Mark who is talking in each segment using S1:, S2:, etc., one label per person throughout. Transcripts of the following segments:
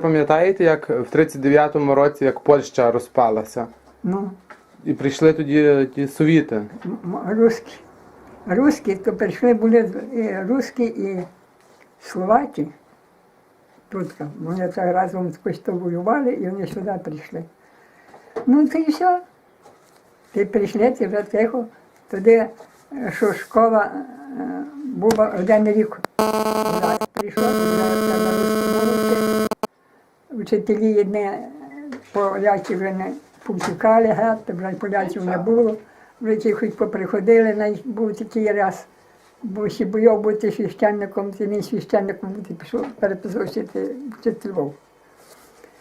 S1: Пам'ятаєте, як в 39-му році, як Польща розпалася,
S2: Ну,
S1: і прийшли тоді ті совіти.
S2: русські. Русські, то прийшли були і русські і словаки. Тут вони так разом з то воювали і вони сюди прийшли. Ну, то і все. Ти прийшли, ти вже тихо. Тоді, е, що школа е, була один рік. Прийшов, треба русську Вчителі одні поляки вже не повтікали, геть, вже поляків не було. Вже ті хоч поприходили, навіть був такий раз. Бо ще бояв бути священником, то він священником бути пішов, переписався вчителів.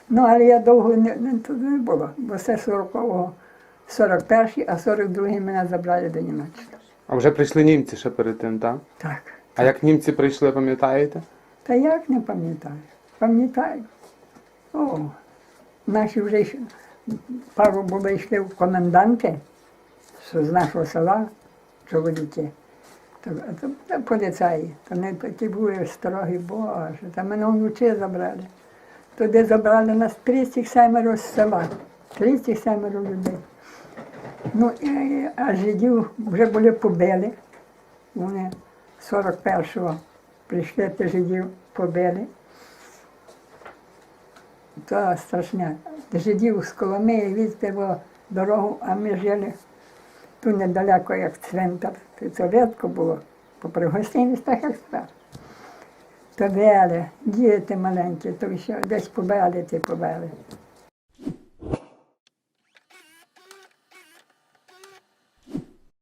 S2: Ну, але я довго не, не, тут не було, бо це 40-го, 41-й, а 42-й мене забрали до Німеччини.
S1: А вже прийшли німці ще перед тим, так?
S2: Так.
S1: А як німці прийшли, пам'ятаєте?
S2: Та як не пам'ятаю? Пам'ятаю. О, наші вже пару були йшли в коменданти з нашого села, чоловіки. То, то, то поліцаї, то не такі були строгі, боже, та мене вночі забрали. Туди забрали нас 37 з села, 37 людей. Ну, і, а жидів вже були побили. Вони 41-го прийшли, жидів побили. То страшне. Жидів з Коломиї відтило дорогу, а ми жили тут недалеко, як цвинтар. Це рідко було, попри гостинностях, як став. То вели, діти маленькі, то ще десь побили, ти побили.